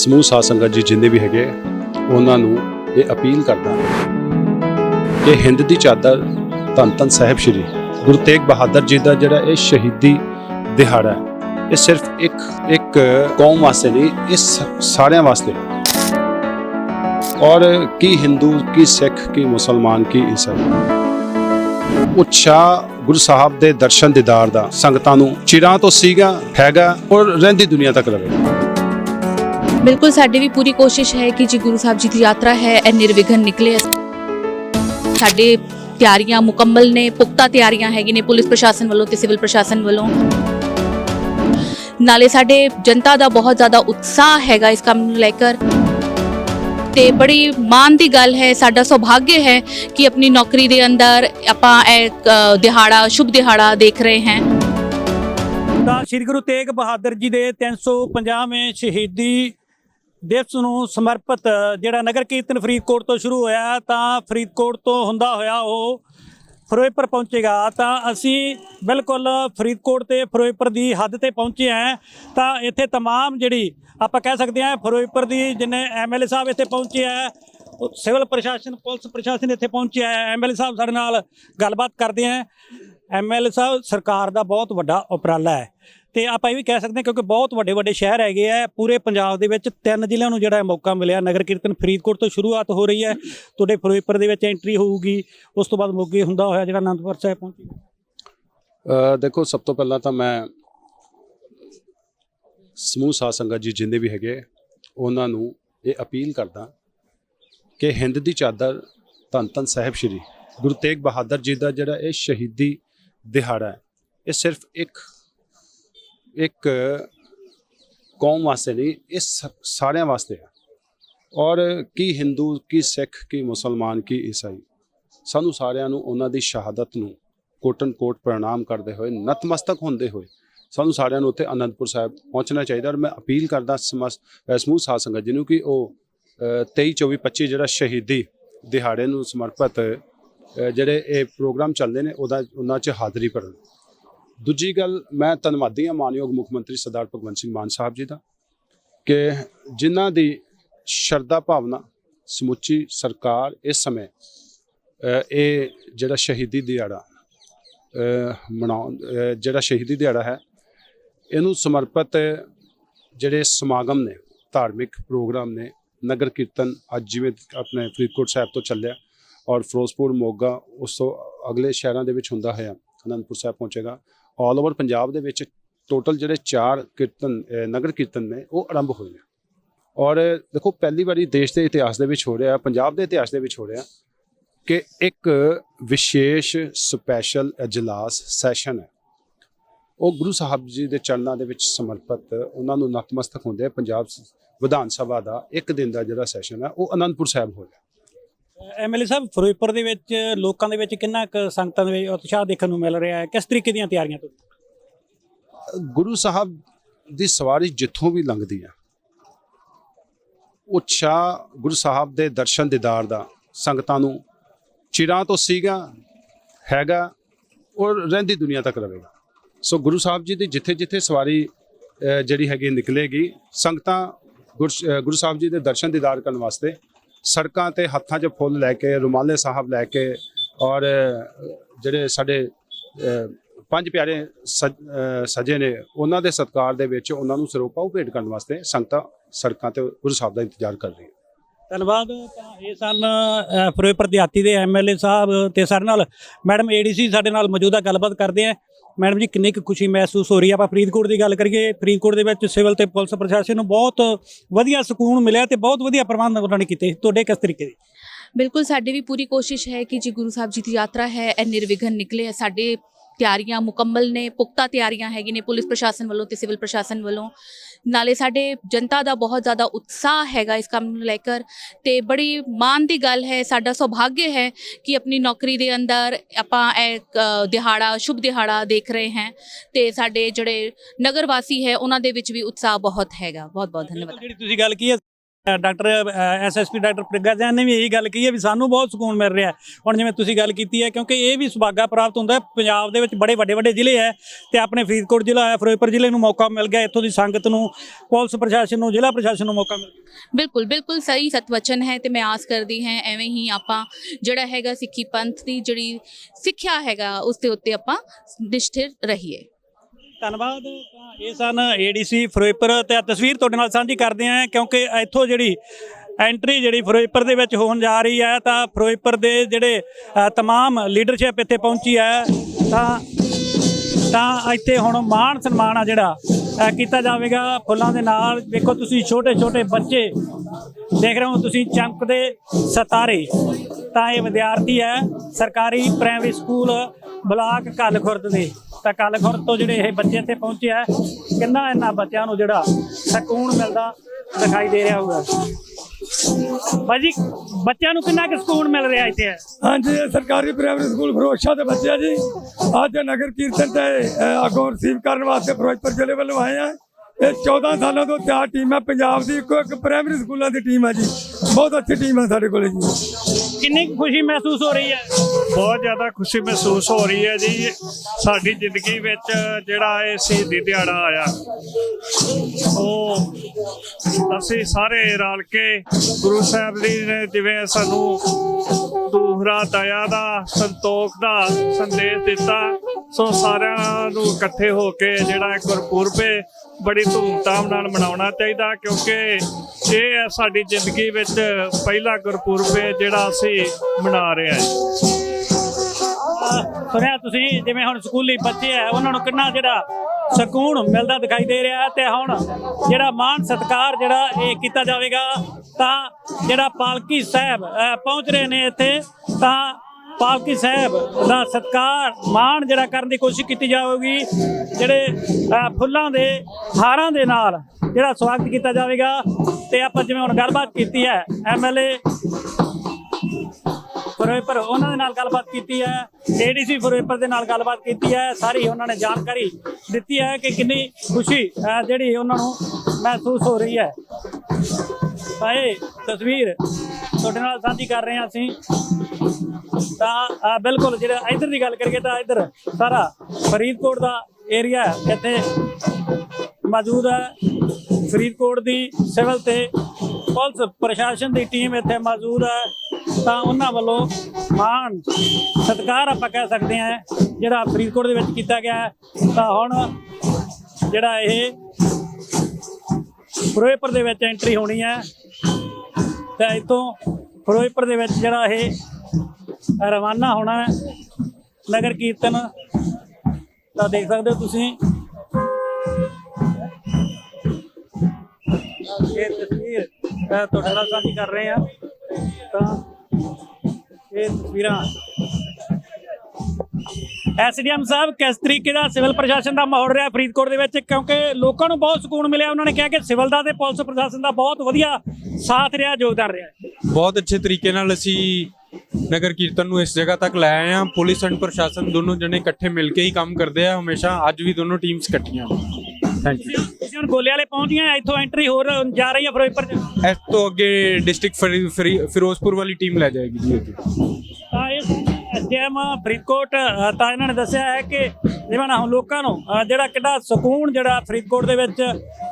ਸਮੂਹ ਸਾਧ ਸੰਗਤ ਜੀ ਜਿੰਨੇ ਵੀ ਹੈਗੇ, ਉਹਨਾਂ ਨੂੰ ਇਹ ਅਪੀਲ ਕਰਦਾ ਕਿ ਹਿੰਦ ਦੀ ਚਾਦਰ ਧੰਨ ਧੰਨ ਸਾਹਿਬ ਸ਼੍ਰੀ ਗੁਰੂ ਤੇਗ ਬਹਾਦਰ ਜੀ ਦਾ ਜਿਹੜਾ ਇਹ ਸ਼ਹੀਦੀ ਦਿਹਾੜਾ ਹੈ, ਇਹ ਸਿਰਫ ਇੱਕ ਇੱਕ ਕੌਮ ਵਾਸਤੇ ਨਹੀਂ, ਇਹ ਸਾਰਿਆਂ ਵਾਸਤੇ। ਔਰ ਕੀ ਹਿੰਦੂ, ਕੀ ਸਿੱਖ, ਕੀ ਮੁਸਲਮਾਨ, ਕੀ ਈਸਾਈ। ਉਤਸ਼ਾਹ ਗੁਰੂ ਸਾਹਿਬ ਦੇ ਦਰਸ਼ਨ ਦੀਦਾਰ ਦਾ ਸੰਗਤਾਂ ਨੂੰ ਚਿਰਾਂ ਤੋਂ ਸੀਗਾ, ਹੈਗਾ, ਔਰ ਰਹਿੰਦੀ ਦੁਨੀਆ ਤੱਕ ਰਹੇਗਾ ਬਿਲਕੁਲ, ਸਾਡੀ ਵੀ ਪੂਰੀ ਕੋਸ਼ਿਸ਼ ਹੈ ਕਿ ਜੀ ਗੁਰੂ ਸਾਹਿਬ ਜੀ ਦੀ ਯਾਤਰਾ ਹੈ, ਇਹ ਨਿਰਵਿਘਨ ਨਿਕਲੇ। ਸਾਡੇ ਤਿਆਰੀਆਂ ਮੁਕੰਮਲ ਨੇ, ਪੁਖਤਾ ਤਿਆਰੀਆਂ ਹੈਗੀ ਨੇ ਪੁਲਿਸ ਪ੍ਰਸ਼ਾਸਨ ਵੱਲੋਂ ਤੇ ਸਿਵਲ ਪ੍ਰਸ਼ਾਸਨ ਵੱਲੋਂ। ਨਾਲੇ ਸਾਡੇ ਜਨਤਾ ਦਾ ਬਹੁਤ ਜ਼ਿਆਦਾ ਉਤਸ਼ਾਹ ਹੈਗਾ ਇਸ ਕੰਮ ਨੂੰ ਲੈ ਕੇ ਤੇ ਬੜੀ ਮਾਣ ਦੀ ਗੱਲ ਹੈ, ਸਾਡਾ ਸੁਭਾਗਯ ਹੈ ਕਿ ਆਪਣੀ ਨੌਕਰੀ ਦੇ ਅੰਦਰ ਆਪਾਂ ਇਹ ਦਿਹਾੜਾ, ਸ਼ੁਭ ਦਿਹਾੜਾ ਦੇਖ ਰਹੇ ਹਾਂ। ਤਾਂ ਸ੍ਰੀ ਗੁਰੂ ਤੇਗ ਬਹਾਦਰ ਜੀ ਦੇ 350ਵੇਂ ਸ਼ਹੀਦੀ ਦਿਵਸ ਨੂੰ ਸਮਰਪਿਤ ਜਿਹੜਾ ਨਗਰ ਕੀਰਤਨ ਫਰੀਦਕੋਟ ਤੋਂ ਸ਼ੁਰੂ ਹੋਇਆ ਤਾਂ ਫਰੀਦਕੋਟ ਤੋਂ ਹੁੰਦਾ ਹੋਇਆ ਉਹ ਫਿਰੋਜ਼ਪੁਰ ਪਹੁੰਚੇਗਾ ਤਾਂ ਅਸੀਂ ਬਿਲਕੁਲ ਫਰੀਦਕੋਟ ਤੇ ਫਿਰੋਜ਼ਪੁਰ ਦੀ ਹੱਦ ਤੇ ਪਹੁੰਚੇ ਹਾਂ ਤਾਂ ਇੱਥੇ तमाम ਜਿਹੜੀ ਆਪਾਂ ਕਹਿ ਸਕਦੇ ਹਾਂ ਫਿਰੋਜ਼ਪੁਰ ਦੀ ਜਿੰਨੇ ਐਮਐਲਏ ਸਾਹਿਬ ਇੱਥੇ ਪਹੁੰਚੇ ਆ ਉਹ ਸਿਵਲ ਪ੍ਰਸ਼ਾਸਨ ਪੁਲਿਸ ਪ੍ਰਸ਼ਾਸਨ ਇੱਥੇ ਪਹੁੰਚਿਆ ਹੈ ਐਮਐਲਏ ਸਾਹਿਬ ਸਾਡੇ ਨਾਲ ਗੱਲਬਾਤ ਕਰਦੇ ਆ ਐਮਐਲਏ ਸਾਹਿਬ ਸਰਕਾਰ ਦਾ ਬਹੁਤ ਵੱਡਾ ਉਪਰਾਲਾ ਹੈ ਤੇ ਆਪਾਂ ਇਹ ਵੀ ਕਹਿ ਸਕਦੇ ਹਾਂ ਕਿਉਂਕਿ ਬਹੁਤ ਵੱਡੇ ਵੱਡੇ ਸ਼ਹਿਰ ਹੈਗੇ ਆ, ਪੂਰੇ ਪੰਜਾਬ ਦੇ ਵਿੱਚ ਤਿੰਨ ਜ਼ਿਲ੍ਹਿਆਂ ਨੂੰ ਜਿਹੜਾ ਮੌਕਾ ਮਿਲਿਆ। ਨਗਰ ਕੀਰਤਨ ਫਰੀਦਕੋਟ ਤੋਂ ਸ਼ੁਰੂਆਤ ਹੋ ਰਹੀ ਹੈ। ਤੁਹਾਡੇ ਫਿਰੋਜ਼ਪੁਰ ਦੇ ਵਿੱਚ ਐਂਟਰੀ ਹੋਊਗੀ, ਉਸ ਤੋਂ ਬਾਅਦ ਮੋਗੇ ਹੁੰਦਾ ਹੋਇਆ ਜਿਹੜਾ ਅਨੰਦਪੁਰ ਸਾਹਿਬ ਪਹੁੰਚੇਗਾ। ਦੇਖੋ, ਸਭ ਤੋਂ ਪਹਿਲਾਂ ਤਾਂ ਮੈਂ ਸਮੂਹ ਸਾਧ ਸੰਗਤ ਜੀ ਜਿੰਨੇ ਵੀ ਹੈਗੇ, ਉਹਨਾਂ ਨੂੰ ਇਹ ਅਪੀਲ ਕਰਦਾ ਕਿ ਹਿੰਦ ਦੀ ਚਾਦਰ ਧੰਨ ਧੰਨ ਸਾਹਿਬ ਸ਼੍ਰੀ ਗੁਰੂ ਤੇਗ ਬਹਾਦਰ ਜੀ ਦਾ ਜਿਹੜਾ ਇਹ ਸ਼ਹੀਦੀ ਦਿਹਾੜਾ ਹੈ, ਇਹ ਸਿਰਫ ਇੱਕ ਇੱਕ ਕੌਮ ਵਾਸਤੇ ਨਹੀਂ ਇਹ ਸਾਰਿਆਂ ਵਾਸਤੇ ਹੈ ਔਰ ਕੀ ਹਿੰਦੂ ਕੀ ਸਿੱਖ ਕੀ ਮੁਸਲਮਾਨ ਕੀ ਈਸਾਈ ਸਾਨੂੰ ਸਾਰਿਆਂ ਨੂੰ ਉਹਨਾਂ ਦੀ ਸ਼ਹਾਦਤ ਨੂੰ ਕੋਟਨ ਕੋਟ ਪ੍ਰਣਾਮ ਕਰਦੇ ਹੋਏ ਨਤਮਸਤਕ ਹੁੰਦੇ ਹੋਏ ਸਾਨੂੰ ਸਾਰਿਆਂ ਨੂੰ ਉੱਥੇ ਅਨੰਦਪੁਰ ਸਾਹਿਬ ਪਹੁੰਚਣਾ ਚਾਹੀਦਾ। ਔਰ ਮੈਂ ਅਪੀਲ ਕਰਦਾ ਸਮਸ- ਸਮੂਹ ਸਾਧ ਸੰਗਤ ਜੀ ਨੂੰ ਕਿ ਉਹ ਅ, 23 24 25 ਜਿਹੜਾ ਸ਼ਹੀਦੀ ਦਿਹਾੜੇ ਨੂੰ ਸਮਰਪਿਤ ਜਿਹੜੇ ਇਹ ਪ੍ਰੋਗਰਾਮ ਚੱਲਦੇ ਨੇ ਉਹਦਾ ਉਹਨਾਂ 'ਚ ਹਾਜ਼ਰੀ ਭਰਨ। ਦੂਜੀ ਗੱਲ, ਮੈਂ ਧੰਨਵਾਦੀ ਹਾਂ ਮਾਨਯੋਗ ਮੁੱਖ ਮੰਤਰੀ ਸਰਦਾਰ ਭਗਵੰਤ ਸਿੰਘ ਮਾਨ ਸਾਹਿਬ ਜੀ ਦਾ ਕਿ ਜਿਨ੍ਹਾਂ ਦੀ ਸ਼ਰਧਾ ਭਾਵਨਾ ਸਮੁੱਚੀ ਸਰਕਾਰ ਇਸ ਸਮੇਂ ਇਹ ਜਿਹੜਾ ਸ਼ਹੀਦੀ ਦਿਹਾੜਾ ਮਨਾਉਣ ਜਿਹੜਾ ਸ਼ਹੀਦੀ ਦਿਹਾੜਾ ਹੈ, ਇਹਨੂੰ ਸਮਰਪਿਤ ਜਿਹੜੇ ਸਮਾਗਮ ਨੇ, ਧਾਰਮਿਕ ਪ੍ਰੋਗਰਾਮ ਨੇ, ਨਗਰ ਕੀਰਤਨ ਅੱਜ ਜਿਵੇਂ ਆਪਣੇ ਫਰੀਦਕੋਟ ਸਾਹਿਬ ਤੋਂ ਚੱਲਿਆ ਔਰ ਫਿਰੋਜ਼ਪੁਰ ਮੋਗਾ ਉਸ ਤੋਂ ਅਗਲੇ ਸ਼ਹਿਰਾਂ ਦੇ ਵਿੱਚ ਹੁੰਦਾ ਹੋਇਆ, ਅਨੰਦਪੁਰ ਸਾਹਿਬ ਪਹੁੰਚੇਗਾ ਆਲ ਓਵਰ ਪੰਜਾਬ ਦੇ ਵਿੱਚ ਟੋਟਲ ਜਿਹੜੇ ਚਾਰ ਕੀਰਤਨ ਨਗਰ ਕੀਰਤਨ ਨੇ, ਉਹ ਆਰੰਭ ਹੋਏ ਨੇ। ਔਰ ਦੇਖੋ, ਪਹਿਲੀ ਵਾਰੀ ਦੇਸ਼ ਦੇ ਇਤਿਹਾਸ ਦੇ ਵਿੱਚ ਹੋ ਰਿਹਾ, ਪੰਜਾਬ ਦੇ ਇਤਿਹਾਸ ਦੇ ਵਿੱਚ ਹੋ ਰਿਹਾ ਕਿ ਇੱਕ ਵਿਸ਼ੇਸ਼ ਸਪੈਸ਼ਲ ਅਜਲਾਸ ਸੈਸ਼ਨ ਹੈ। ਉਹ ਗੁਰੂ ਸਾਹਿਬ ਜੀ ਦੇ ਚਰਨਾਂ ਦੇ ਵਿੱਚ ਸਮਰਪਿਤ, ਉਹਨਾਂ ਨੂੰ ਨਤਮਸਤਕ ਹੁੰਦੇ ਪੰਜਾਬ ਵਿਧਾਨ ਸਭਾ ਦਾ ਇੱਕ ਦਿਨ ਦਾ ਜਿਹੜਾ ਸੈਸ਼ਨ ਹੈ, ਉਹ ਅਨੰਦਪੁਰ ਸਾਹਿਬ ਹੋ ਰਿਹਾ। ਐਮਐਲਏ ਸਾਹਿਬ, ਫਿਰੋਜ਼ਪੁਰ ਦੇ ਵਿੱਚ ਲੋਕਾਂ ਦੇ ਵਿੱਚ ਕਿੰਨਾ ਕੁ ਸੰਗਤਾਂ ਦੇ ਵਿੱਚ ਉਤਸ਼ਾਹ ਦੇਖਣ ਨੂੰ ਮਿਲ ਰਿਹਾ ਹੈ? ਕਿਸ ਤਰੀਕੇ ਦੀਆਂ ਤਿਆਰੀਆਂ ਤੋਂ ਗੁਰੂ ਸਾਹਿਬ ਦੀ ਸਵਾਰੀ ਜਿੱਥੋਂ ਵੀ ਲੰਘਦੀ ਹੈ ਉਤਸ਼ਾਹ ਗੁਰੂ ਸਾਹਿਬ ਦੇ ਦਰਸ਼ਨ ਦੀਦਾਰ ਦਾ ਸੰਗਤਾਂ ਨੂੰ ਚਿਰਾਂ ਤੋਂ ਸੀਗਾ, ਹੈਗਾ, ਔਰ ਰਹਿੰਦੀ ਦੁਨੀਆ ਤੱਕ ਰਹੇਗਾ। ਸੋ ਗੁਰੂ ਸਾਹਿਬ ਜੀ ਦੀ ਜਿੱਥੇ ਜਿੱਥੇ ਸਵਾਰੀ ਜਿਹੜੀ ਹੈਗੀ ਨਿਕਲੇਗੀ, ਸੰਗਤਾਂ ਗੁਰ- ਗੁਰੂ ਸਾਹਿਬ ਜੀ ਦੇ ਦਰਸ਼ਨ ਦੀਦਾਰ ਕਰਨ ਵਾਸਤੇ ਸੜਕਾਂ ਤੇ ਹੱਥਾਂ 'ਚ ਫੁੱਲ ਲੈ ਕੇ, ਰੁਮਾਲੇ ਸਾਹਿਬ ਲੈ ਕੇ ਔਰ ਜਿਹੜੇ ਸਾਡੇ ਪੰਜ ਪਿਆਰੇ ਸਜ- ਸਜੇ ਨੇ, ਉਹਨਾਂ ਦੇ ਸਤਕਾਰ ਦੇ ਵਿੱਚ ਉਹਨਾਂ ਨੂੰ ਸਰੋਪਾ ਉਹ ਭੇਟ ਕਰਨ ਵਾਸਤੇ ਸੰਗਤਾਂ ਸੜਕਾਂ ਤੇ ਗੁਰੂ ਸਾਹਿਬ ਦਾ ਇੰਤਜ਼ਾਰ ਕਰ ਰਹੀਆਂ। ਧੰਨਵਾਦ। ਤਾਂ ਇਹ ਸਨ ਫਿਰੋਜ਼ਪੁਰ ਦਿਹਾਤੀ ਦੇ ਐਮਐਲਏ ਸਾਹਿਬ ਤੇ ਸਾਡੇ ਨਾਲ ਮੈਡਮ ਏਡੀਸੀ ਸਾਡੇ ਨਾਲ ਮੌਜੂਦਾ ਗੱਲਬਾਤ ਕਰਦੇ ਆ। ਮੈਡਮ ਜੀ, ਕਿੰਨੀ ਕੁ ਖੁਸ਼ੀ ਮਹਿਸੂਸ ਹੋ ਰਹੀ ਹੈ? ਆਪਾਂ ਫਰੀਦਕੋਟ ਦੀ ਗੱਲ ਕਰੀਏ, ਫਰੀਦਕੋਟ ਦੇ ਵਿੱਚ ਸਿਵਲ ਤੇ ਪੁਲਿਸ ਪ੍ਰਸ਼ਾਸਨ ਨੂੰ ਬਹੁਤ ਵਧੀਆ ਸਕੂਨ ਮਿਲਿਆ ਤੇ ਬਹੁਤ ਵਧੀਆ ਪ੍ਰਬੰਧ ਉਹਨਾਂ ਨੇ ਕੀਤੇ। ਤੁਹਾਡੇ ਕਿਸ ਤਰੀਕੇ ਦੇ? ਬਿਲਕੁਲ, ਸਾਡੀ ਵੀ ਪੂਰੀ ਕੋਸ਼ਿਸ਼ ਹੈ ਕਿ ਜੀ ਗੁਰੂ ਸਾਹਿਬ ਜੀ ਦੀ ਯਾਤਰਾ ਹੈ, ਇਹ ਨਿਰਵਿਘਨ ਨਿਕਲੇ। ਸਾਡੇ ਤਿਆਰੀਆਂ ਮੁਕੰਮਲ ਨੇ ਪੁਖਤਾ ਤਿਆਰੀਆਂ ਹੈਗੀ ਨੇ ਪੁਲਿਸ ਪ੍ਰਸ਼ਾਸਨ ਵੱਲੋਂ ਤੇ ਸਿਵਲ ਪ੍ਰਸ਼ਾਸਨ ਵੱਲੋਂ। ਨਾਲੇ ਸਾਡੇ ਜਨਤਾ ਦਾ ਬਹੁਤ ਜ਼ਿਆਦਾ ਉਤਸ਼ਾਹ ਹੈਗਾ ਇਸ ਕੰਮ ਨੂੰ ਲੈ ਕੇ ਤੇ ਬੜੀ ਮਾਣ ਦੀ ਗੱਲ ਹੈ ਸਾਡਾ ਸੁਭਾਗਯ ਹੈ ਕਿ ਆਪਣੀ ਨੌਕਰੀ ਦੇ ਅੰਦਰ ਆਪਾਂ ਅ, ਦਿਹਾੜਾ ਸ਼ੁਭ ਦਿਹਾੜਾ ਦੇਖ ਰਹੇ ਹਾਂ ਤੇ ਸਾਡੇ ਜਿਹੜੇ ਨਗਰ ਵਾਸੀ ਹੈ ਉਹਨਾਂ ਦੇ ਵਿੱਚ ਵੀ ਉਤਸ਼ਾਹ ਬਹੁਤ ਹੈਗਾ। ਬਹੁਤ ਬਹੁਤ ਧੰਨਵਾਦ। ਜਿਹੜੀ ਤੁਸੀਂ ਗੱਲ ਕੀ ਹੈ? Doctor S S P doctor Pragya Jain ਨੇ ਵੀ ਇਹੀ ਗੱਲ ਕਹੀ ਹੈ ਵੀ ਸਾਨੂੰ ਬਹੁਤ ਸਕੂਨ ਮਿਲ ਰਿਹਾ ਹੁਣ ਜਿਵੇਂ ਤੁਸੀਂ ਗੱਲ ਕੀਤੀ ਹੈ, ਕਿਉਂਕਿ ਇਹ ਵੀ ਸੁਭਾਗਾ ਪ੍ਰਾਪਤ ਹੁੰਦਾ ਪੰਜਾਬ ਦੇ ਵਿੱਚ ਬੜੇ ਵੱਡੇ ਵੱਡੇ ਜ਼ਿਲ੍ਹੇ ਹੈ ਤੇ ਆਪਣੇ ਫਰੀਦਕੋਟ ਜ਼ਿਲ੍ਹਾ ਹੈ, ਫਿਰੋਜ਼ਪੁਰ ਜ਼ਿਲ੍ਹੇ ਨੂੰ ਮੌਕਾ ਮਿਲ ਗਿਆ, ਇੱਥੋਂ ਦੀ ਸੰਗਤ ਨੂੰ, ਪੁਲਿਸ ਪ੍ਰਸ਼ਾਸਨ ਨੂੰ, ਜ਼ਿਲ੍ਹਾ ਪ੍ਰਸ਼ਾਸਨ ਨੂੰ ਮੌਕਾ ਮਿਲ ਗਿਆ। ਬਿਲਕੁਲ ਬਿਲਕੁਲ ਸਹੀ ਸਤਵਚਨ ਹੈ ਤੇ ਮੈਂ ਆਸ ਕਰਦੀ ਹਾਂ ਐਵੇਂ ਹੀ ਆਪਾਂ ਜਿਹੜਾ ਹੈਗਾ ਸਿੱਖੀ ਪੰਥ ਦੀ ਜਿਹੜੀ ਸਿੱਖਿਆ ਹੈਗਾ, ਉਸ ਦੇ ਉੱਤੇ ਆਪਾਂ ਨਿਸ਼ਠਿਰ ਰਹੀਏ। ਧੰਨਵਾਦ। ਤਾਂ ਇਹ ਸਨ ਏਡੀਸੀ ਫਿਰੋਜ਼ਪੁਰ ਤੇ ਆਹ ਤਸਵੀਰ ਤੁਹਾਡੇ ਨਾਲ ਸਾਂਝੀ ਕਰਦੇ ਹਾਂ ਕਿਉਂਕਿ ਇੱਥੋਂ ਜਿਹੜੀ ਐਂਟਰੀ ਜਿਹੜੀ ਫਿਰੋਜ਼ਪੁਰ ਦੇ ਵਿੱਚ ਹੋਣ ਜਾ ਰਹੀ ਹੈ ਤਾਂ ਫਿਰੋਜ਼ਪੁਰ ਦੇ ਜਿਹੜੇ ਅ, ਤਮਾਮ ਲੀਡਰਸ਼ਿਪ ਇੱਥੇ ਪਹੁੰਚੀ ਹੈ ਤਾਂ ਤਾਂ ਇੱਥੇ ਹੁਣ ਮਾਣ ਸਨਮਾਨ ਆ ਜਿਹੜਾ ਅ, ਕੀਤਾ ਜਾਵੇਗਾ ਫੁੱਲਾਂ ਦੇ ਨਾਲ। ਵੇਖੋ ਤੁਸੀਂ ਛੋਟੇ ਛੋਟੇ ਬੱਚੇ ਦੇਖ ਰਹੇ ਹੋ ਤੁਸੀਂ ਚਮਕਦੇ ਸਤਾਰੇ। ਤਾਂ ਇਹ ਵਿਦਿਆਰਥੀ ਹੈ ਸਰਕਾਰੀ ਪ੍ਰਾਇਮਰੀ ਸਕੂਲ ਬਲਾਕ ਘੱਲ ਖੁਰਦ ਦੇ। ਤਾਂ ਕੱਲ ਖੁਰਦ ਤੋਂ ਜਿਹੜੇ ਇਹ ਬੱਚੇ ਇੱਥੇ ਪਹੁੰਚੇ ਆ ਕਿੰਨਾ ਇਹਨਾਂ ਬੱਚਿਆਂ ਨੂੰ ਜਿਹੜਾ ਸਕੂਨ ਮਿਲਦਾ ਦਿਖਾਈ ਦੇ ਰਿਹਾ ਹੋਊਗਾ? ਬਾਜੀ ਬੱਚਿਆਂ ਨੂੰ ਕਿੰਨਾ ਕੁ ਸਕੂਨ ਮਿਲ ਰਿਹਾ ਇੱਥੇ? ਹਾਂਜੀ ਇਹ ਸਰਕਾਰੀ ਪ੍ਰਾਇਮਰੀ ਸਕੂਲ ਫਿਰੋਜ਼ਸ਼ਾਹ ਦੇ ਬੱਚੇ ਆ ਜੀ। ਅੱਜ ਨਗਰ ਕੀਰਤਨ ਤੇ ਅੱਗੋਂ ਰਿਸੀਵ ਕਰਨ ਵਾਸਤੇ ਫਿਰੋਜ਼ਪੁਰ ਜ਼ਿਲ੍ਹੇ ਵੱਲੋਂ ਆਏ ਆ। ਇਹ 14 ਸਾਲਾਂ ਤੋਂ ਤਿਆਰ ਟੀਮ ਹੈ ਪੰਜਾਬ ਦੀ ਇੱਕੋ ਇੱਕ ਪ੍ਰਾਇਮਰੀ ਸਕੂਲਾਂ ਦੀ ਟੀਮ ਹੈ ਜੀ। ਬਹੁਤ ਅੱਛੀ ਟੀਮ ਹੈ ਸਾਡੇ ਕੋਲੇ ਜੀ। ਕਿੰਨੀ ਖੁਸ਼ੀ ਮਹਿਸੂਸ ਹੋ ਰਹੀ ਹੈ? ਬਹੁਤ ਜ਼ਿਆਦਾ ਖੁਸ਼ੀ ਮਹਿਸੂਸ ਹੋ ਰਹੀ ਹੈ ਜੀ, ਸਾਡੀ ਜ਼ਿੰਦਗੀ ਵਿੱਚ ਜਿਹੜਾ ਇਹ ਸ਼ਹੀਦੀ ਦਿਹਾੜਾ ਆਇਆ। ਉਹ ਅਸੀਂ ਸਾਰੇ ਰਲ ਕੇ ਗੁਰੂ ਸਾਹਿਬ ਜੀ ਨੇ ਜਿਵੇਂ ਸਾਨੂੰ ਦੂਹਰਾ ਦਇਆ ਦਾ, ਸੰਤੋਖ ਦਾ ਸੰਦੇਸ਼ ਦਿੱਤਾ, ਸੋ ਸਾਰਿਆਂ ਨੂੰ ਇਕੱਠੇ ਹੋ ਕੇ ਜਿਹੜਾ ਗੁਰਪੁਰਬ ਹੈ, ਬੜੀ ਧੂਮਧਾਮ ਨਾਲ ਮਨਾਉਣਾ ਚਾਹੀਦਾ, ਕਿਉਂਕਿ ਇਹ ਹੈ ਸਾਡੀ ਜ਼ਿੰਦਗੀ ਵਿੱਚ ਪਹਿਲਾ ਗੁਰਪੁਰਬ ਹੈ ਜਿਹੜਾ ਅਸੀਂ ਮਨਾ ਰਹੇ ਹਾਂ। ਸੁਣਿਆ ਤੁਸੀਂ? ਜਿਵੇਂ ਹੁਣ ਸਕੂਲੀ ਬੱਚੇ ਆ, ਉਹਨਾਂ ਨੂੰ ਕਿੰਨਾ ਜਿਹੜਾ ਸਕੂਨ ਮਿਲਦਾ ਦਿਖਾਈ ਦੇ ਰਿਹਾ ਤੇ ਹੁਣ ਜਿਹੜਾ ਮਾਣ ਸਤਕਾਰ ਜਿਹੜਾ ਇਹ ਕੀਤਾ ਜਾਵੇਗਾ, ਤਾਂ ਜਿਹੜਾ ਪਾਲਕੀ ਸਾਹਿਬ ਪਹੁੰਚ ਰਹੇ ਨੇ ਇੱਥੇ, ਤਾਂ ਪਾਲਕੀ ਸਾਹਿਬ ਦਾ ਸਤਕਾਰ, ਮਾਣ ਜਿਹੜਾ ਕਰਨ ਦੀ ਕੋਸ਼ਿਸ਼ ਕੀਤੀ ਜਾਵੇਗੀ, ਜਿਹੜੇ ਫੁੱਲਾਂ ਦੇ, ਹਾਰਾਂ ਦੇ ਨਾਲ ਜਿਹੜਾ ਸਵਾਗਤ ਕੀਤਾ ਜਾਵੇਗਾ। ਤੇ ਆਪਾਂ ਜਿਵੇਂ ਹੁਣ ਗੱਲਬਾਤ ਕੀਤੀ ਹੈ ਐਮਐਲਏ ਫਿਰੋਜ਼ਪੁਰ, ਉਹਨਾਂ ਦੇ ਨਾਲ ਗੱਲਬਾਤ ਕੀਤੀ ਹੈ ਏਡੀਸੀ ਫਿਰੋਜ਼ਪੁਰ ਦੇ ਨਾਲ ਗੱਲਬਾਤ ਕੀਤੀ ਹੈ, ਸਾਰੀ ਉਹਨਾਂ ਨੇ ਜਾਣਕਾਰੀ ਦਿੱਤੀ ਹੈ ਕਿ ਕਿੰਨੀ ਖੁਸ਼ੀ ਜਿਹੜੀ ਉਹਨਾਂ ਨੂੰ ਮਹਿਸੂਸ ਹੋ ਰਹੀ ਹੈ। ਤਾਂ ਇਹ ਤਸਵੀਰ ਤੁਹਾਡੇ ਨਾਲ ਸਾਂਝੀ ਕਰ ਰਹੇ ਹਾਂ ਅਸੀਂ। ਤਾਂ ਬਿਲਕੁਲ ਜਿਹੜਾ ਇੱਧਰ ਦੀ ਗੱਲ ਕਰੀਏ ਤਾਂ ਇੱਧਰ ਸਾਰਾ ਫਰੀਦਕੋਟ ਦਾ ਏਰੀਆ ਇੱਥੇ ਮੌਜੂਦ ਹੈ। ਫਰੀਦਕੋਟ ਦੀ ਸਿਵਲ ਤੇ ਪੁਲਿਸ ਪ੍ਰਸ਼ਾਸਨ ਦੀ ਟੀਮ ਇੱਥੇ ਮੌਜੂਦ ਹੈ। ਤਾਂ ਉਹਨਾਂ ਵੱਲੋਂ ਮਾਣ ਸਤਿਕਾਰ ਆਪਾਂ ਕਹਿ ਸਕਦੇ ਹਾਂ ਜਿਹੜਾ ਫਰੀਦਕੋਟ ਦੇ ਵਿੱਚ ਕੀਤਾ ਗਿਆ ਹੈ ਤਾਂ ਹੁਣ ਜਿਹੜਾ ਇਹ ਫਿਰੋਜ਼ਪੁਰ ਦੇ ਵਿੱਚ ਐਂਟਰੀ ਹੋਣੀ ਹੈ ਤਾਂ ਇਤੋਂ ਫਿਰੋਜ਼ਪੁਰ ਦੇ ਵਿੱਚ ਜਿਹੜਾ ਇਹ ਰਵਾਨਾ ਹੋਣਾ ਹੈ ਨਗਰ ਕੀਰਤਨ ਤਾਂ ਦੇਖ ਸਕਦੇ ਹੋ ਤੁਸੀਂ। ਇਹ ਤਸਵੀਰ ਅਹ, ਤੁਹਾਡੇ ਨਾਲ ਸਾਂਝੀ ਕਰ ਰਹੇ ਹਾਂ। ਤਾਂ ਇਹ ਤਸਵੀਰਾਂ। ਐਸਡੀਐਮ ਸਾਹਿਬ, ਕਿਸ ਤਰੀਕੇ ਦਾ ਸਿਵਲ ਪ੍ਰਸ਼ਾਸਨ ਦਾ ਮਾਹੌਲ ਰਿਹਾ ਫਰੀਦਕੋਟ ਦੇ ਵਿੱਚ? ਕਿਉਂਕਿ ਲੋਕਾਂ ਨੂੰ ਬਹੁਤ ਸਕੂਨ ਮਿਲਿਆ। ਉਹਨਾਂ ਨੇ ਕਿਹਾ ਕਿ ਸਿਵਲ ਦਾ ਤੇ ਪੁਲਿਸ ਪ੍ਰਸ਼ਾਸਨ ਦਾ ਬਹੁਤ ਵਧੀਆ ਸਾਥ ਰਿਹਾ, ਯੋਗਦਾਨ ਰਿਹਾ। ਬਹੁਤ ਅੱਛੇ ਤਰੀਕੇ ਨਾਲ ਅਸੀਂ ਨਗਰ ਕੀਰਤਨ ਨੂੰ ਇਸ ਜਗ੍ਹਾ ਤੱਕ ਲੈ ਆਏ ਹਾਂ। ਪੁਲਿਸ ਐਂਡ ਪ੍ਰਸ਼ਾਸਨ ਦੋਨੋਂ ਜਣੇ ਇਕੱਠੇ ਮਿਲ ਕੇ ਹੀ ਕੰਮ ਕਰਦੇ ਆ। ਹਮੇਸ਼ਾ ਅੱਜ ਵੀ ਦੋਨੋਂ ਟੀਮਸ ਇਕੱਠੀਆਂ ਥੈਂਕ ਯੂ ਤੁਸੀਂ ਹੁਣ ਗੋਲੇ ਵਾਲੇ ਪਹੁੰਚ ਗਏ ਆ, ਇੱਥੋਂ ਐਂਟਰੀ ਹੋਰ ਜਾ ਰਹੀ ਹੈ ਫਿਰੋਜ਼ਪੁਰ ਚ? ਇਸ ਤੋਂ ਅੱਗੇ ਡਿਸਟ੍ਰਿਕਟ ਫਿਰੋਜ਼ਪੁਰ ਵਾਲੀ ਟੀਮ ਲੈ ਜਾਏਗੀ ਜੀ ਅੱਗੇ ਤਾਂ ਇਸ ਐਸਡੀਐਮ ਫਰੀਦਕੋਟ ਅ, ਤਾਂ ਇਹਨਾਂ ਨੇ ਦੱਸਿਆ ਹੈ ਕਿ ਜਿਵੇਂ ਨਾ ਹੁਣ ਲੋਕਾਂ ਨੂੰ ਅ, ਜਿਹੜਾ ਕਿੱਡਾ ਸਕੂਨ ਜਿਹੜਾ ਫਰੀਦਕੋਟ ਦੇ ਵਿੱਚ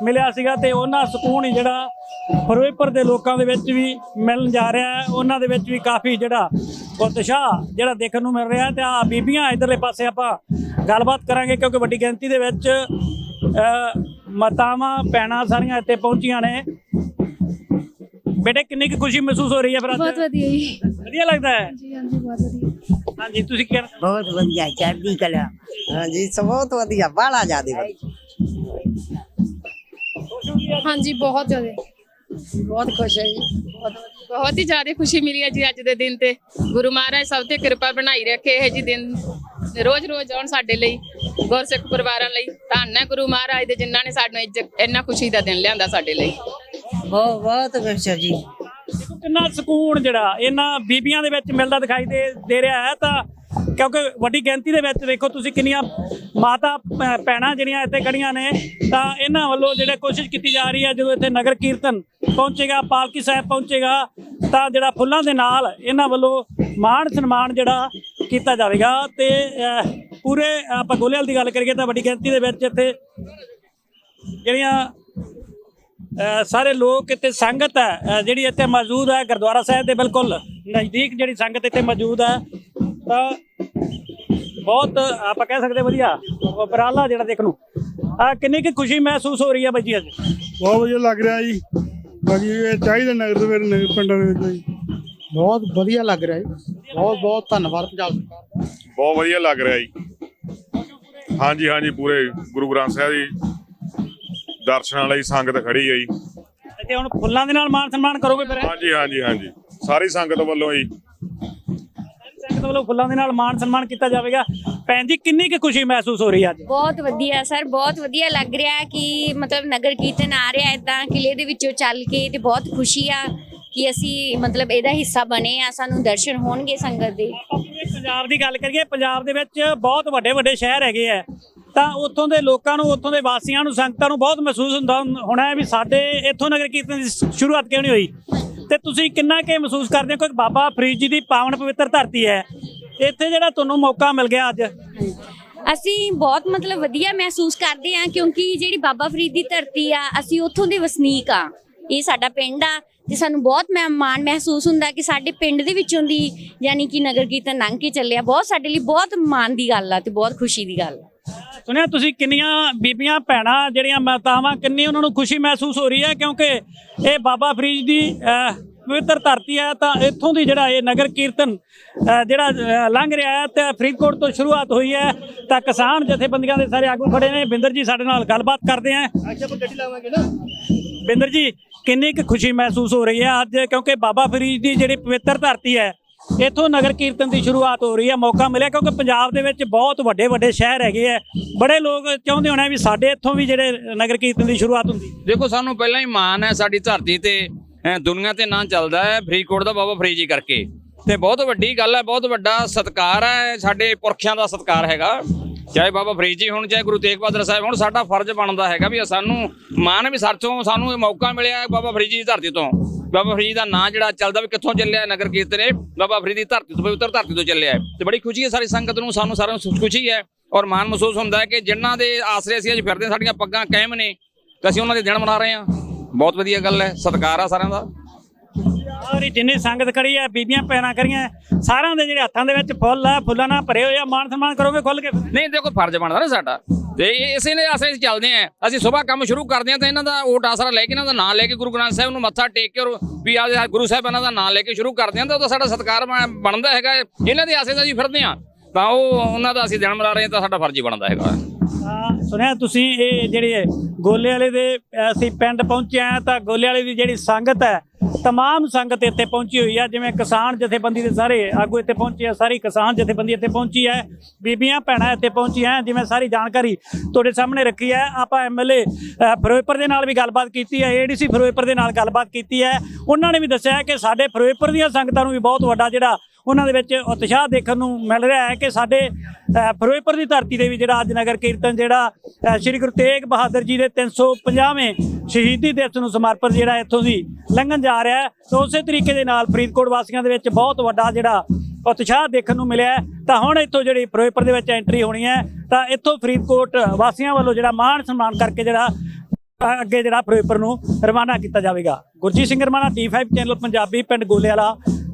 ਮਿਲਿਆ ਸੀਗਾ ਤੇ ਉਹਨਾਂ ਸਕੂਨ ਹੀ ਜਿਹੜਾ ਫਿਰੋਜ਼ਪੁਰ ਦੇ ਲੋਕਾਂ ਦੇ ਵਿੱਚ ਵੀ ਮਿਲਣ ਜਾ ਰਿਹਾ ਹੈ। ਉਹਨਾਂ ਦੇ ਵਿੱਚ ਵੀ ਕਾਫੀ ਜਿਹੜਾ ਉਤਸ਼ਾਹ ਜਿਹੜਾ ਦੇਖਣ ਨੂੰ ਮਿਲ ਰਿਹਾ ਹੈ ਤੇ ਆ ਬੀਬੀਆਂ ਇਧਰਲੇ ਪਾਸੇ ਆਪਾਂ ਗੱਲਬਾਤ ਕਰਾਂਗੇ ਕਿਉਂਕਿ ਵੱਡੀ ਗਿਣਤੀ ਦੇ ਵਿੱਚ ਮਾਤਾਵਾਂ ਭੈਣਾਂ ਸਾਰੀਆਂ ਇੱਥੇ ਪਹੁੰਚੀਆਂ ਨੇ। ਬੇਟੇ ਕਿੰਨੀ ਕੁ ਖੁਸ਼ੀ ਮਹਿਸੂਸ ਹੋ ਰਹੀ ਹੈ ਫਿਰ ਅੱਜ? ਬਹੁਤ ਵਧੀਆ ਜੀ। ਵਧੀਆ ਲੱਗਦਾ ਹੈ? ਜੀ ਹਾਂਜੀ ਬਹੁਤ ਵਧੀਆ। ਹਾਂਜੀ ਤੁਸੀਂ ਕੀ ਕਹਿਣਾ ਬਹੁਤ ਵਧੀਆ ਚੜ੍ਹਦੀ ਕਲਾ। ਹਾਂਜੀ ਸਭ ਬਹੁਤ ਵਧੀਆ ਬਾਲਾ ਜਿਆਦੇ ਹਾਂਜੀ ਬਹੁਤ ਜ਼ਿਆਦਾ। ਬਹੁਤ ਖੁਸ਼ ਹੈ ਜੀ। ਬਹੁਤ ਹੀ ਜ਼ਿਆਦਾ ਖੁਸ਼ੀ ਮਿਲੀ ਹੈ ਜੀ ਅੱਜ ਦੇ ਦਿਨ ਤੇ। ਗੁਰੂ ਮਹਾਰਾਜ ਸਭ ਤੇ ਕਿਰਪਾ ਬਣਾਈ ਰੱਖੇ ਇਹ ਜੀ ਦਿਨ। ਰੋਜ਼ ਰੋਜ਼ ਆਉਣ ਸਾਡੇ ਲਈ ਗੁਰਸਿੱਖ ਪਰਿਵਾਰਾਂ ਲਈ ਧੰਨ ਹੈ ਗੁਰੂ ਮਹਾਰਾਜ ਦੇ ਜਿਨ੍ਹਾਂ ਨੇ ਸਾਨੂੰ ਇੱਜ- ਇੰਨਾ ਖੁਸ਼ੀ ਦਾ ਦਿਨ ਲਿਆਂਦਾ ਸਾਡੇ ਲਈ। ਬਹੁਤ ਬਹੁਤ ਹੈ ਜੀ। ਦੇਖੋ ਕਿੰਨਾ ਸਕੂਨ ਜਿਹੜਾ ਇਹਨਾਂ ਬੀਬੀਆਂ ਦੇ ਵਿੱਚ ਮਿਲਦਾ ਦਿਖਾਈ ਦੇ ਦੇ ਰਿਹਾ ਹੈ ਤਾਂ ਕਿਉਂਕਿ ਵੱਡੀ ਗਿਣਤੀ ਦੇ ਵਿੱਚ ਦੇਖੋ ਤੁਸੀਂ ਕਿੰਨੀਆਂ ਮਾਤਾ ਭੈਣਾਂ ਜਿਹੜੀਆਂ ਇੱਥੇ ਖੜੀਆਂ ਨੇ ਤਾਂ ਇਹਨਾਂ ਵੱਲੋਂ ਜਿਹੜੇ ਕੋਸ਼ਿਸ਼ ਕੀਤੀ ਜਾ ਰਹੀ ਹੈ ਜਦੋਂ ਇੱਥੇ ਨਗਰ ਕੀਰਤਨ ਪਹੁੰਚੇਗਾ ਪਾਲਕੀ ਸਾਹਿਬ ਪਹੁੰਚੇਗਾ ਤਾਂ ਜਿਹੜਾ ਫੁੱਲਾਂ ਦੇ ਨਾਲ ਇਹਨਾਂ ਵੱਲੋਂ ਮਾਣ ਸਨਮਾਨ ਜਿਹੜਾ ਕੀਤਾ ਜਾਵੇਗਾ ਤੇ ਪੂਰੇ ਆਪਾਂ ਗੋਲੇਵਾਲ ਦੀ ਗੱਲ ਕਰੀਏ ਤਾਂ ਵੱਡੀ ਗਿਣਤੀ ਦੇ ਵਿੱਚ ਇੱਥੇ ਜਿਹੜੀਆਂ ਸਾਰੇ ਲੋਕ ਇੱਥੇ ਸੰਗਤ ਹੈ ਜਿਹੜੀ ਇੱਥੇ ਮੌਜੂਦ ਹੈ ਗੁਰਦੁਆਰਾ ਸਾਹਿਬ ਦੇ ਬਿਲਕੁਲ ਨਜ਼ਦੀਕ ਜਿਹੜੀ ਸੰਗਤ ਇੱਥੇ ਮੌਜੂਦ ਹੈ ਤਾਂ ਬਹੁਤ ਆਪਾਂ ਕਹਿ ਸਕਦੇ ਵਧੀਆ ਉਪਰਾਲਾ ਜਿਹੜਾ ਦੇਖਣ ਨੂੰ। ਆ ਕਿੰਨੀ ਕੁ ਖੁਸ਼ੀ ਮਹਿਸੂਸ ਹੋ ਰਹੀ ਹੈ ਬਾਈ ਜੀ ਅੱਜ? ਬਹੁਤ ਵਧੀਆ ਲੱਗ ਰਿਹਾ ਜੀ। ਬਾਕੀ ਇਹ ਚਾਹੀਦਾ ਨਗਰ ਦੇ ਵਿੱਚ ਨਗਰ ਪਿੰਡਾਂ ਦੇ ਵਿੱਚ ਜੀ। ਬਹੁਤ ਵਧੀਆ ਲੱਗ ਰਿਹਾ ਜੀ। ਬਹੁਤ ਬਹੁਤ ਧੰਨਵਾਦ ਪੰਜਾਬ ਸਰਕਾਰ ਦਾ। ਬਹੁਤ ਵਧੀਆ ਲੱਗ ਰਿਹਾ ਜੀ। ਹਾਂਜੀ ਹਾਂਜੀ ਪੂਰੇ ਗੁਰੂ ਗ੍ਰੰਥ ਸਾਹਿਬ ਦੀ ਦਰਸ਼ਨਾਂ ਲਈ ਸੰਗਤ ਖੜੀ ਹੈ ਜੀ। ਤੇ ਹੁਣ ਫੁੱਲਾਂ ਦੇ ਨਾਲ ਮਾਣ ਸਨਮਾਨ ਕਰੋਗੇ ਫਿਰ ਹਾਂਜੀ ਹਾਂਜੀ ਹਾਂਜੀ। ਸਾਰੀ ਸੰਗਤ ਵੱਲੋਂ ਜੀ। ਸੰਗਤ ਵੱਲੋਂ ਫੁੱਲਾਂ ਦੇ ਨਾਲ ਮਾਣ ਸਨਮਾਨ ਕੀਤਾ ਜਾਵੇਗਾ। ਭੈਣ ਜੀ ਕਿੰਨੀ ਕੁ ਖੁਸ਼ੀ ਮਹਿਸੂਸ ਹੋ ਰਹੀ ਹੈ ਅੱਜ? ਬਹੁਤ ਵਧੀਆ ਸਰ ਬਹੁਤ ਵਧੀਆ ਲੱਗ ਰਿਹਾ ਹੈ ਕਿ ਮਤਲਬ ਨਗਰ ਕੀਰਤਨ ਆ ਰਿਹਾ ਇਦਾਂ ਕਿਲੇ ਦੇ ਵਿੱਚੋਂ ਚੱਲ ਕੇ ਤੇ ਬਹੁਤ ਖੁਸ਼ੀ ਆ। ਕਿ ਅਸੀਂ ਮਤਲਬ ਇਹਦਾ ਹਿੱਸਾ ਬਣੇ ਆ ਸਾਨੂੰ ਦਰਸ਼ਨ ਹੋਣਗੇ ਸੰਗਤ ਦੇ। ਪੰਜਾਬ ਦੀ ਗੱਲ ਕਰੀਏ ਪੰਜਾਬ ਦੇ ਵਿੱਚ ਬਹੁਤ ਵੱਡੇ ਵੱਡੇ ਸ਼ਹਿਰ ਹੈਗੇ ਆ। ਤਾਂ ਉੱਥੋਂ ਦੇ ਲੋਕਾਂ ਨੂੰ ਉੱਥੋਂ ਦੇ ਵਾਸੀਆਂ ਨੂੰ ਸੰਗਤਾਂ ਨੂੰ ਬਹੁਤ ਮਹਿਸੂਸ ਹੁੰਦਾ ਹੁੰ- ਹੋਣਾ ਹੈ ਵੀ ਸਾਡੇ ਇੱਥੋਂ ਨਗਰ ਕੀਰਤਨ ਦੀ ਸ਼ੁਰੂਆਤ ਕਿਉਂ ਨਹੀਂ ਹੋਈ? ਤੇ ਤੁਸੀਂ ਕਿੰਨਾ ਕੁ ਮਹਿਸੂਸ ਕਰਦੇ ਹੋ? ਕਿ ਬਾਬਾ ਫਰੀਦ ਜੀ ਦੀ ਪਾਵਨ ਪਵਿੱਤਰ ਧਰਤੀ ਹੈ। ਇੱਥੇ ਜਿਹੜਾ ਤੁਹਾਨੂੰ ਮੌਕਾ ਮਿਲ ਗਿਆ ਅੱਜ। ਅਸੀਂ ਬਹੁਤ ਮਤਲਬ ਵਧੀਆ ਮਹਿਸੂਸ ਕਰਦੇ ਆ ਕਿਉਂਕਿ ਜਿਹੜੀ ਬਾਬਾ ਫਰੀਦ ਦੀ ਧਰਤੀ ਆ ਅਸੀਂ ਉੱਥੋਂ ਦੇ ਵਸਨੀਕ ਆ। ਇਹ ਸਾਡਾ ਪਿੰਡ ਆ ਤੇ ਸਾਨੂੰ ਬਹੁਤ ਮਾਣ ਮਹਿਸੂਸ ਹੁੰਦਾ ਕਿ ਸਾਡੇ ਪਿੰਡ ਦੇ ਵਿੱਚੋਂ ਦੀ ਯਾਨੀ ਕਿ ਨਗਰ ਕੀਰਤਨ ਲੰਘ ਕੇ ਚੱਲਿਆ। ਬਹੁਤ ਸਾਡੇ ਲਈ ਬਹੁਤ ਮਾਣ ਦੀ ਗੱਲ ਆ ਤੇ ਬਹੁਤ ਖੁਸ਼ੀ ਦੀ ਗੱਲ ਆ। ਸੁਣਿਆ ਤੁਸੀਂ ਕਿੰਨੀਆਂ ਬੀਬੀਆਂ ਭੈਣਾਂ ਜਿਹੜੀਆਂ ਮਾਤਾਵਾਂ ਕਿੰਨੀ ਉਹਨਾਂ ਨੂੰ ਖੁਸ਼ੀ ਮਹਿਸੂਸ ਹੋ ਰਹੀ ਹੈ ਕਿਉਂਕਿ ਇਹ ਬਾਬਾ ਫਰੀਦ ਦੀ ਅਹ, ਪਵਿੱਤਰ ਧਰਤੀ ਹੈ ਤਾਂ ਇੱਥੋਂ ਦੀ ਜਿਹੜਾ ਇਹ ਨਗਰ ਕੀਰਤਨ ਜਿਹੜਾ ਲੰਘ ਰਿਹਾ ਹੈ ਤੇ ਫਰੀਦਕੋਟ ਤੋਂ ਸ਼ੁਰੂਆਤ ਹੋਈ ਹੈ। ਤਾਂ ਕਿਸਾਨ ਜਥੇਬੰਦੀਆਂ ਦੇ ਸਾਰੇ ਆਗੂ ਖੜੇ ਨੇ। ਬਿੰਦਰ ਜੀ ਸਾਡੇ ਨਾਲ ਗੱਲਬਾਤ ਕਰਦੇ ਆ। ਬਿੰਦਰ ਜੀ ਕਿੰਨੀ ਕੁ ਖੁਸ਼ੀ ਮਹਿਸੂਸ ਹੋ ਰਹੀ ਹੈ ਅੱਜ? ਕਿਉਂਕਿ ਬਾਬਾ ਫਰੀਦ ਦੀ ਜਿਹੜੀ ਪਵਿੱਤਰ ਧਰਤੀ ਹੈ ਇੱਥੋਂ ਨਗਰ ਕੀਰਤਨ ਦੀ ਸ਼ੁਰੂਆਤ ਹੋ ਰਹੀ ਹੈ। ਮੌਕਾ ਮਿਲਿਆ ਕਿਉਂਕਿ ਪੰਜਾਬ ਦੇ ਵਿੱਚ ਬਹੁਤ ਵੱਡੇ ਵੱਡੇ ਸ਼ਹਿਰ ਹੈਗੇ ਆ। ਬੜੇ ਲੋਕ ਚਾਹੁੰਦੇ ਹੋਣੇ ਵੀ ਸਾਡੇ ਇੱਥੋਂ ਵੀ ਜਿਹੜੇ ਨਗਰ ਕੀਰਤਨ ਦੀ ਸ਼ੁਰੂਆਤ ਹੁੰਦੀ। ਦੇਖੋ ਸਾਨੂੰ ਪਹਿਲਾਂ ਹੀ ਮਾਣ ਹੈ ਸਾਡੀ ਧਰਤੀ ਤੇ। ਦੁਨੀਆ ਤੇ ਨਾਂ ਚੱਲਦਾ ਹੈ ਫਰੀਦਕੋਟ ਦਾ ਬਾਬਾ ਫਰੀਦ ਜੀ ਕਰਕੇ। ਤੇ ਬਹੁਤ ਵੱਡੀ ਗੱਲ ਹੈ ਬਹੁਤ ਵੱਡਾ ਸਤਿਕਾਰ ਹੈ ਸਾਡੇ ਪੁਰਖਿਆਂ ਦਾ ਸਤਿਕਾਰ ਹੈਗਾ। ਚਾਹੇ ਬਾਬਾ ਫਰੀਦ ਜੀ ਹੋਣ ਚਾਹੇ ਗੁਰੂ ਤੇਗ ਬਹਾਦਰ ਸਾਹਿਬ ਹੋਣ ਸਾਡਾ ਫਰਜ਼ ਬਣਦਾ ਹੈਗਾ ਵੀ ਸਾਨੂੰ ਮਾਣ ਵੀ ਸਰਚੋਂ ਸਾਨੂੰ ਇਹ ਮੌਕਾ ਮਿਲਿਆ ਬਾਬਾ ਫਰੀਦ ਜੀ ਦੀ ਧਰਤੀ ਤੋਂ। ਬਾਬਾ ਫਰੀਦ ਦਾ ਨਾਂ ਜਿਹੜਾ ਚੱਲਦਾ ਵੀ ਕਿੱਥੋਂ ਚੱਲਿਆ ਨਗਰ ਕੀਰਤਨ ਇਹ ਬਾਬਾ ਫਰੀਦ ਦੀ ਧਰਤੀ ਤੋਂ ਪਵਿੱਤਰ ਧਰਤੀ ਤੋਂ ਚੱਲਿਆ ਹੈ। ਤੇ ਬੜੀ ਖੁਸ਼ੀ ਹੈ ਸਾਰੀ ਸੰਗਤ ਨੂੰ ਸਾਨੂੰ ਸਾਰਿਆਂ ਨੂੰ ਖੁਸ਼ੀ ਹੈ ਔਰ ਮਾਣ ਮਹਿਸੂਸ ਹੁੰਦਾ ਹੈ ਕਿ ਜਿਨ੍ਹਾਂ ਦੇ ਆਸਰੇ ਅਸੀਂ ਅੱਜ ਫਿਰਦੇ ਹਾਂ, ਸਾਡੀਆਂ ਪੱਗਾਂ ਕਾਇਮ ਨੇ ਤੇ ਅਸੀਂ ਉਹਨਾਂ ਦੇ ਦਿਨ ਮਨਾ ਰਹੇ ਹਾਂ। ਬਹੁਤ ਵਧੀਆ ਗੱਲ ਹੈ ਸਤਿਕਾਰ ਆ ਸਾਰਿਆਂ ਦਾ। ਸਾਰੀ ਜਿੰਨੀ ਸੰਗਤ ਖੜੀ ਹੈ ਬੀਬੀਆਂ ਪੈਣਾ ਕਰੀਆਂ ਸਾਰਿਆਂ ਦੇ ਜਿਹੜੇ ਹੱਥਾਂ ਦੇ ਵਿੱਚ ਫੁੱਲ ਆ ਫੁੱਲਾਂ ਨਾਲ ਭਰੇ ਹੋਏ ਆ ਮਾਣ ਸਨਮਾਨ ਕਰੋਗੇ ਖੁੱਲ ਕੇ? ਨਹੀਂ ਦੇਖੋ ਫਰਜ਼ ਬਣਦਾ ਨਾ ਸਾਡਾ। ਤੇ ਇਸੇ ਨੇ ਅਸੀਂ ਚੱਲਦੇ ਆਂ ਅਸੀਂ ਸਵੇਰ ਕੰਮ ਸ਼ੁਰੂ ਕਰਦੇ ਆਂ ਤਾਂ ਇਹਨਾਂ ਦਾ ਓਟ ਆਸਰਾ ਲੈ ਕੇ ਇਹਨਾਂ ਦਾ ਨਾਂ ਲੈ ਕੇ ਗੁਰੂ ਗ੍ਰੰਥ ਸਾਹਿਬ ਨੂੰ ਮੱਥਾ ਟੇਕ ਕੇ ਔਰ ਵੀ ਆ ਗੁਰੂ ਸਾਹਿਬ ਇਹਨਾਂ ਦਾ ਨਾਂ ਲੈ ਕੇ ਸ਼ੁਰੂ ਕਰਦੇ ਆਂ ਤਾਂ ਉਹਦਾ ਸਾਡਾ ਸਤਿਕਾਰ ਬਣ- ਬਣਦਾ ਹੈਗਾ ਇਹਨਾਂ ਦੇ ਆਸਰੇ ਤਾਂ ਅਸੀਂ ਫਿਰਦੇ ਆਂ ਤਾਂ ਉਹ ਉਹਨਾਂ ਦਾ ਅਸੀਂ ਦਿਨ ਮਨਾ ਰਹੇ ਹਾਂ ਤਾਂ ਸਾਡਾ ਫਰਜ਼ ਹੀ ਬਣਦਾ ਹੈਗਾ। ਤਾਂ ਸੁਣਿਆ ਤੁਸੀਂ, ਇਹ ਜਿਹੜੇ ਗੋਲੇ ਵਾਲੇ ਦੇ ਅਸੀਂ ਪਿੰਡ ਪਹੁੰਚੇ ਆ ਤਾਂ ਗੋਲੇ ਵਾਲੇ ਦੀ ਜਿਹੜੀ ਸੰਗਤ ਹੈ, ਤਮਾਮ ਸੰਗਤ ਇੱਥੇ ਪਹੁੰਚੀ ਹੋਈ ਆ, ਜਿਵੇਂ ਕਿਸਾਨ ਜਥੇਬੰਦੀ ਦੇ ਸਾਰੇ ਆਗੂ ਇੱਥੇ ਪਹੁੰਚੇ ਆ, ਸਾਰੀ ਕਿਸਾਨ ਜਥੇਬੰਦੀ ਇੱਥੇ ਪਹੁੰਚੀ ਹੈ, ਬੀਬੀਆਂ ਭੈਣਾਂ ਇੱਥੇ ਪਹੁੰਚੀਆਂ ਜਿਵੇਂ ਸਾਰੀ ਜਾਣਕਾਰੀ ਤੁਹਾਡੇ ਸਾਹਮਣੇ ਰੱਖੀ ਹੈ, ਆਪਾਂ ਐਮਐਲਏ ਫਿਰੋਜ਼ਪੁਰ ਦੇ ਨਾਲ ਵੀ ਗੱਲਬਾਤ ਕੀਤੀ ਹੈ, ਏਡੀਸੀ ਫਿਰੋਜ਼ਪੁਰ ਦੇ ਨਾਲ ਗੱਲਬਾਤ ਕੀਤੀ ਹੈ, ਉਹਨਾਂ ਨੇ ਵੀ ਦੱਸਿਆ ਕਿ ਸਾਡੇ ਫਿਰੋਜ਼ਪੁਰ ਦੀਆਂ ਸੰਗਤਾਂ ਨੂੰ ਵੀ ਬਹੁਤ ਵੱਡਾ ਜਿਹੜਾ ਉਹਨਾਂ ਦੇ ਵਿੱਚ ਉਤਸ਼ਾਹ ਦੇਖਣ ਨੂੰ ਮਿਲ ਰਿਹਾ ਹੈ ਕਿ ਸਾਡੇ ਫਿਰੋਜ਼ਪੁਰ ਦੀ ਧਰਤੀ ਦੇ ਵੀ ਜਿਹੜਾ ਅੱਜ ਨਗਰ ਕੀਰਤਨ ਜਿਹੜਾ ਸ੍ਰੀ ਗੁਰੂ ਤੇਗ ਬਹਾਦਰ ਜੀ ਦੇ 350ਵੇਂ ਸ਼ਹੀਦੀ ਦਿਵਸ ਨੂੰ ਸਮਰਪਿਤ ਜਿਹੜਾ ਇੱਥੋਂ ਦੀ ਲੰਘਣ ਜਾ ਰਿਹਾ ਹੈ, ਤਾਂ ਉਸੇ ਤਰੀਕੇ ਦੇ ਨਾਲ ਫਰੀਦਕੋਟ ਵਾਸੀਆਂ ਦੇ ਵਿੱਚ ਬਹੁਤ ਵੱਡਾ ਜਿਹੜਾ ਉਤਸ਼ਾਹ ਦੇਖਣ ਨੂੰ ਮਿਲਿਆ ਤਾਂ ਹੁਣ ਇੱਥੋਂ ਜਿਹੜੀ ਫਿਰੋਜ਼ਪੁਰ ਦੇ ਵਿੱਚ ਐਂਟਰੀ ਹੋਣੀ ਹੈ, ਤਾਂ ਇੱਥੋਂ ਫਰੀਦਕੋਟ ਵਾਸੀਆਂ ਵੱਲੋਂ ਜਿਹੜਾ ਮਾਣ ਸਨਮਾਨ ਕਰਕੇ ਜਿਹੜਾ ਅੱਗੇ ਜਿਹੜਾ ਫਿਰੋਜ਼ਪੁਰ ਨੂੰ ਰਵਾਨਾ ਕੀਤਾ ਜਾਵੇਗਾ। ਗੁਰਜੀਤ ਸਿੰਘ ਰਮਾਣਾ ਟੀ5 ਚੈਨਲ ਪੰਜਾਬੀ, ਪਿੰਡ ਗੋਲੇਵਾਲਾ